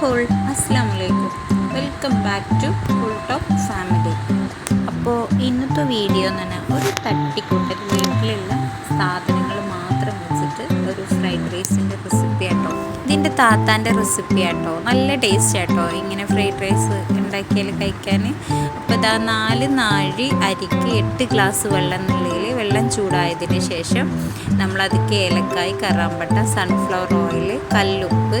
Whole അസ്സാം വലൈക്കും welcome back to full top family. അപ്പോൾ ഇന്നത്തെ വീഡിയോ എന്ന് പറഞ്ഞാൽ ഒരു തട്ടിക്കൂട്ടൽ വീട്ടിലുള്ള സാധനങ്ങൾ മാത്രം വെച്ചിട്ട് ഒരു ഫ്രൈഡ് റൈസിന്റെ റെസിപ്പി ആട്ടോ. ഇതിന്റെ താത്താന്റെ റെസിപ്പി ആട്ടോ. നല്ല ടേസ്റ്റ് ആട്ടോ. ഇങ്ങനെ ഫ്രൈഡ് റൈസ് ഉണ്ടാക്കിയാൽ കഴിക്കാൻ അപ്പോൾ ഇതാ നാല് നാഴി അരിക്ക് എട്ട് ഗ്ലാസ് വെള്ളം എന്നുള്ളതിൽ വെള്ളം ചൂടായതിന് ശേഷം നമ്മളതിക്ക് ഏലക്കായ് കറാമ്പട്ട സൺഫ്ലവർ ഓയിൽ കല്ലുപ്പ്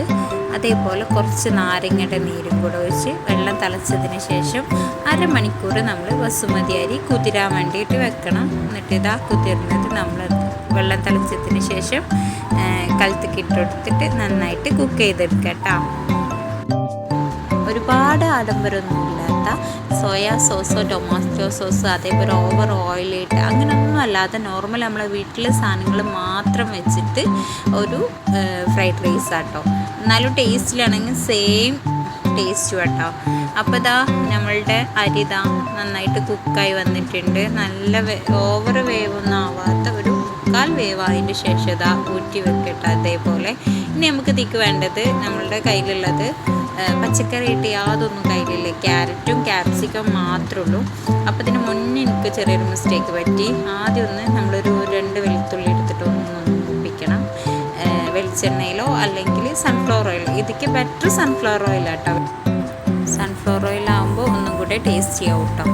അതേപോലെ കുറച്ച് നാരങ്ങയുടെ നീരും കൂടെ ഒഴിച്ച് വെള്ളം തിളച്ചതിന് ശേഷം അരമണിക്കൂർ നമ്മൾ ബസുമതി അരി കുതിരാൻ വേണ്ടിയിട്ട് വെക്കണം. എന്നിട്ട് ഇതാ കുതിർന്നത് നമ്മൾ വെള്ളം തിളച്ചതിന് ശേഷം കലത്തേക്ക് ഇട്ടെടുത്തിട്ട് നന്നായിട്ട് കുക്ക് ചെയ്തെടുക്കാം കേട്ടോ. ഒരുപാട് ആഡംബരമൊന്നുമില്ലാത്ത സോയാ സോസോ ടൊമാറ്റോ സോസ് അതേപോലെ ഓവർ ഓയിലിട്ട് അങ്ങനെയൊന്നും അല്ലാതെ നോർമൽ നമ്മളെ വീട്ടിലെ സാധനങ്ങൾ മാത്രം വെച്ചിട്ട് ഒരു ഫ്രൈഡ് റൈസ് ആട്ടോ എന്നാലും ടേസ്റ്റിലാണെങ്കിൽ സെയിം ടേസ്റ്റ് കേട്ടോ അപ്പോൾ ഇതാ നമ്മളുടെ അരി ഇതാ നന്നായിട്ട് കുക്കായി വന്നിട്ടുണ്ട്. നല്ല ഓവർ വേവൊന്നും ആവാത്ത ഒരു മുക്കാൽ വേവായതിന്റെ ശേഷം ഇതാ ഊറ്റി വെക്കട്ടെ അതേപോലെ. ഇനി നമുക്ക് ഇതിക്ക് വേണ്ടത് നമ്മളുടെ കയ്യിലുള്ളത് പച്ചക്കറി ഇട്ട് യാതൊന്നും കയ്യിലില്ല. ക്യാരറ്റും ക്യാപ്സിക്കം മാത്രമേ ഉള്ളൂ. അപ്പോൾ ഇതിന് മുന്നേ എനിക്ക് ചെറിയൊരു മിസ്റ്റേക്ക് പറ്റി. ആദ്യം ഒന്ന് നമ്മളൊരു രണ്ട് വെളുത്തുള്ളി വെളിച്ചെണ്ണയിലോ അല്ലെങ്കിൽ സൺഫ്ലവർ ഓയിൽ ഇതിക്ക് ബെറ്റർ സൺഫ്ലവർ ഓയിലാട്ടോ സൺഫ്ലവർ ഓയിലാകുമ്പോൾ ഒന്നും കൂടെ ടേസ്റ്റ് ചെയ്യാവും കേട്ടോ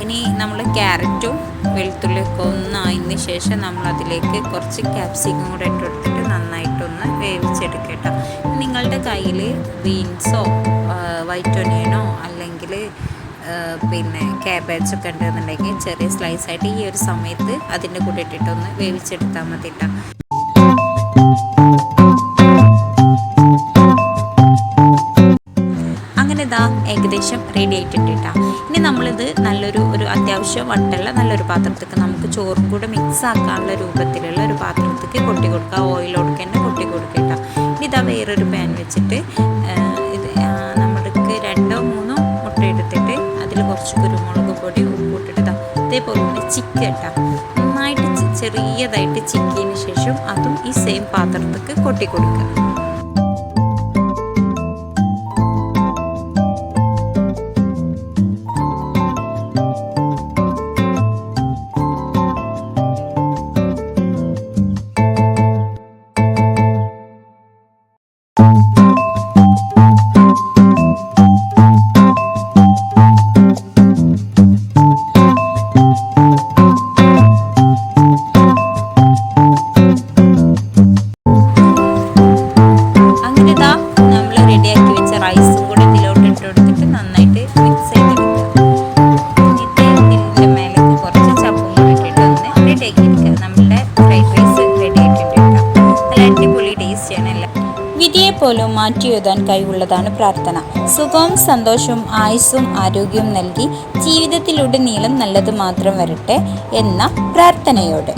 ഇനി നമ്മൾ ക്യാരറ്റും വെളുത്തുള്ളിയൊക്കെ ഒന്നായതിന് ശേഷം നമ്മൾ അതിലേക്ക് കുറച്ച് ക്യാപ്സിക്കം കൂടെ ഇട്ട് കൊടുത്തിട്ട് നന്നായിട്ടൊന്ന് വേവിച്ചെടുക്കുക കേട്ടോ നിങ്ങളുടെ കയ്യിൽ ബീൻസോ വൈറ്റ് ഒനിയനോ അല്ലെങ്കിൽ പിന്നെ ക്യാബേജൊക്കെ ഉണ്ടെന്നുണ്ടെങ്കിൽ ചെറിയ സ്ലൈസ് ആയിട്ട് ഈ ഒരു സമയത്ത് അതിന്റെ കൂടെ ഇട്ടിട്ടൊന്ന് വേവിച്ചെടുത്താൽ മതി കേട്ടോ ഇതാ ഏകദേശം റെഡി ആയിട്ടുണ്ട് കേട്ടോ ഇനി നമ്മളിത് നല്ലൊരു ഒരു അത്യാവശ്യം വട്ടുള്ള നല്ലൊരു പാത്രത്തേക്ക് നമുക്ക് ചോറും കൂടെ മിക്സ് ആക്കാനുള്ള രൂപത്തിലുള്ള ഒരു പാത്രത്തേക്ക് കൊട്ടി കൊടുക്കുക ഓയിൽ കൊടുക്കേണ്ട കൊട്ടി കൊടുക്കുക കേട്ടോ ഇനി ഇതാ വേറൊരു പാൻ വെച്ചിട്ട് ഇത് നമ്മൾക്ക് രണ്ടോ മൂന്നോ മുട്ട എടുത്തിട്ട് അതിൽ കുറച്ച് കുരുമുളക് പൊടി ഉപ്പിട്ടിട്ട് ഇതാ ഇതേപോലെ ചിക്ക് കേട്ടോ നന്നായിട്ട് ചെറിയതായിട്ട് ചിക്കിയതിന് ശേഷം അതും ഈ സെയിം പാത്രത്തേക്ക് കൊട്ടി കൊടുക്കുക വിധിയെ പോലും മാറ്റിയെഴുതാൻ കഴിവുള്ളതാണ് പ്രാർത്ഥന. സുഖവും സന്തോഷവും ആയുസ്സും ആരോഗ്യവും നൽകി ജീവിതത്തിലുടനീളം നല്ലത് മാത്രം വരട്ടെ എന്ന പ്രാർത്ഥനയോടെ.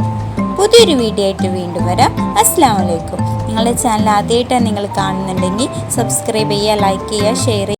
പുതിയൊരു വീഡിയോ ആയിട്ട് വീണ്ടും വരാം. അസ്സാം വലൈക്കും നിങ്ങളുടെ ചാനൽ ആദ്യമായിട്ടാണ് നിങ്ങൾ കാണുന്നുണ്ടെങ്കിൽ സബ്സ്ക്രൈബ് ചെയ്യുക ലൈക്ക് ചെയ്യുക ഷെയർ